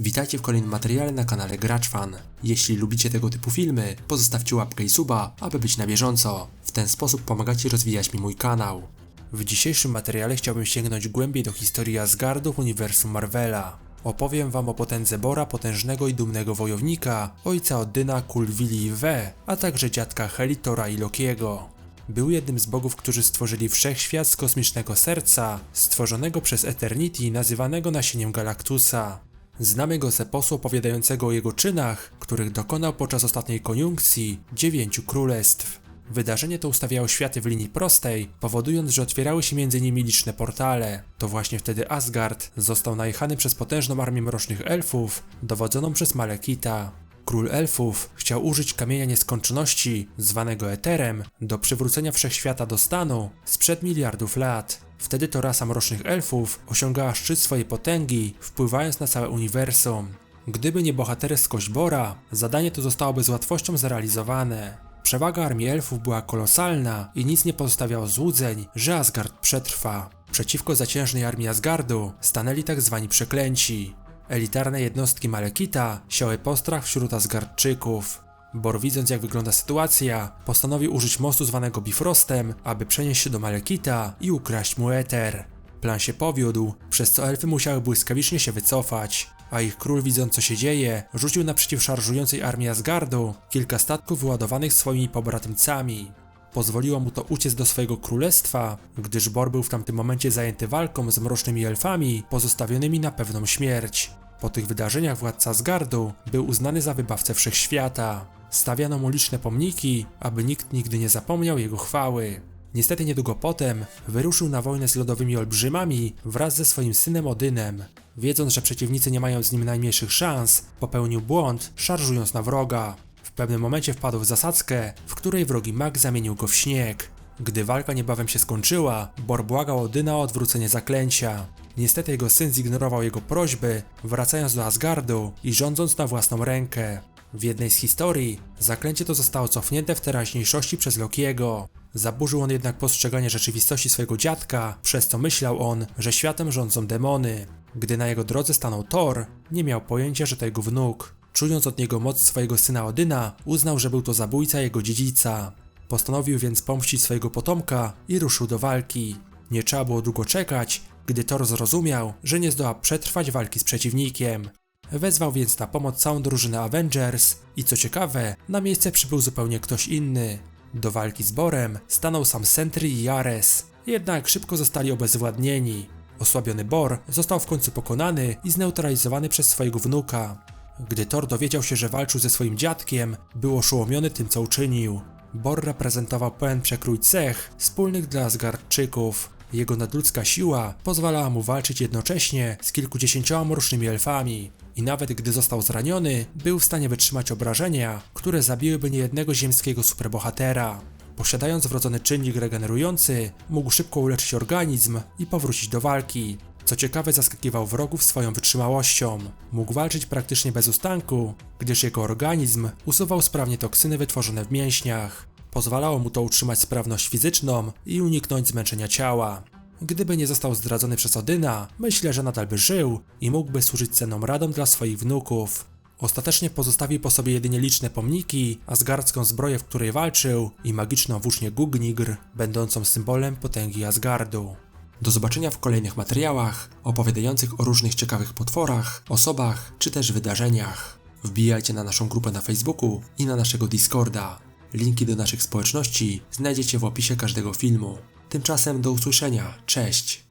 Witajcie w kolejnym materiale na kanale GraczFan. Jeśli lubicie tego typu filmy, pozostawcie łapkę i suba, aby być na bieżąco. W ten sposób pomagacie rozwijać mi mój kanał. W dzisiejszym materiale chciałbym sięgnąć głębiej do historii Asgardu uniwersum Marvela. Opowiem wam o potędze Bora, potężnego i dumnego wojownika, ojca Odyna, Kulwili i We, a także dziadka Heli, Tora i Lokiego. Był jednym z bogów, którzy stworzyli wszechświat z kosmicznego serca, stworzonego przez Eternity, nazywanego nasieniem Galactusa. Znamy go z eposu opowiadającego o jego czynach, których dokonał podczas ostatniej koniunkcji dziewięciu królestw. Wydarzenie to ustawiało światy w linii prostej, powodując, że otwierały się między nimi liczne portale. To właśnie wtedy Asgard został najechany przez potężną armię mrocznych elfów, dowodzoną przez Malekita. Król elfów chciał użyć kamienia nieskończoności, zwanego Eterem, do przywrócenia wszechświata do stanu sprzed miliardów lat. Wtedy to rasa mrocznych elfów osiągała szczyt swojej potęgi, wpływając na całe uniwersum. Gdyby nie bohaterskość Bora, zadanie to zostałoby z łatwością zrealizowane. Przewaga armii elfów była kolosalna i nic nie pozostawiało złudzeń, że Asgard przetrwa. Przeciwko zaciężnej armii Asgardu stanęli tak zwani przeklęci. Elitarne jednostki Malekita siały postrach wśród Asgardczyków. Bor widząc jak wygląda sytuacja, postanowił użyć mostu zwanego Bifrostem, aby przenieść się do Malekita i ukraść mu Eter. Plan się powiódł, przez co elfy musiały błyskawicznie się wycofać, a ich król widząc co się dzieje, rzucił naprzeciw szarżującej armii Asgardu kilka statków wyładowanych swoimi pobratymcami. Pozwoliło mu to uciec do swojego królestwa, gdyż Bor był w tamtym momencie zajęty walką z mrocznymi elfami pozostawionymi na pewną śmierć. Po tych wydarzeniach władca Asgardu był uznany za wybawcę wszechświata. Stawiano mu liczne pomniki, aby nikt nigdy nie zapomniał jego chwały. Niestety niedługo potem wyruszył na wojnę z lodowymi olbrzymami wraz ze swoim synem Odynem. Wiedząc, że przeciwnicy nie mają z nim najmniejszych szans, popełnił błąd, szarżując na wroga. W pewnym momencie wpadł w zasadzkę, w której wrogi mag zamienił go w śnieg. Gdy walka niebawem się skończyła, Bor błagał Odyna o odwrócenie zaklęcia. Niestety jego syn zignorował jego prośby, wracając do Asgardu i rządząc na własną rękę. W jednej z historii zaklęcie to zostało cofnięte w teraźniejszości przez Lokiego. Zaburzył on jednak postrzeganie rzeczywistości swojego dziadka, przez co myślał on, że światem rządzą demony. Gdy na jego drodze stanął Thor, nie miał pojęcia, że to jego wnuk. Czując od niego moc swojego syna Odyna, uznał, że był to zabójca jego dziedzica. Postanowił więc pomścić swojego potomka i ruszył do walki. Nie trzeba było długo czekać, gdy Thor zrozumiał, że nie zdoła przetrwać walki z przeciwnikiem. Wezwał więc na pomoc całą drużynę Avengers i co ciekawe, na miejsce przybył zupełnie ktoś inny. Do walki z Borem stanął sam Sentry i Ares, jednak szybko zostali obezwładnieni. Osłabiony Bor został w końcu pokonany i zneutralizowany przez swojego wnuka. Gdy Thor dowiedział się, że walczył ze swoim dziadkiem, był oszołomiony tym, co uczynił. Bor reprezentował pełen przekrój cech wspólnych dla Asgardczyków. Jego nadludzka siła pozwalała mu walczyć jednocześnie z kilkudziesięcioma mrocznymi elfami. I nawet gdy został zraniony, był w stanie wytrzymać obrażenia, które zabiłyby niejednego ziemskiego superbohatera. Posiadając wrodzony czynnik regenerujący, mógł szybko uleczyć organizm i powrócić do walki. Co ciekawe, zaskakiwał wrogów swoją wytrzymałością. Mógł walczyć praktycznie bez ustanku, gdyż jego organizm usuwał sprawnie toksyny wytworzone w mięśniach. Pozwalało mu to utrzymać sprawność fizyczną i uniknąć zmęczenia ciała. Gdyby nie został zdradzony przez Odyna, myślę, że nadal by żył i mógłby służyć cenną radą dla swoich wnuków. Ostatecznie pozostawił po sobie jedynie liczne pomniki, asgardzką zbroję, w której walczył i magiczną włócznię Gugnigr, będącą symbolem potęgi Asgardu. Do zobaczenia w kolejnych materiałach opowiadających o różnych ciekawych potworach, osobach czy też wydarzeniach. Wbijajcie na naszą grupę na Facebooku i na naszego Discorda. Linki do naszych społeczności znajdziecie w opisie każdego filmu. Tymczasem do usłyszenia. Cześć!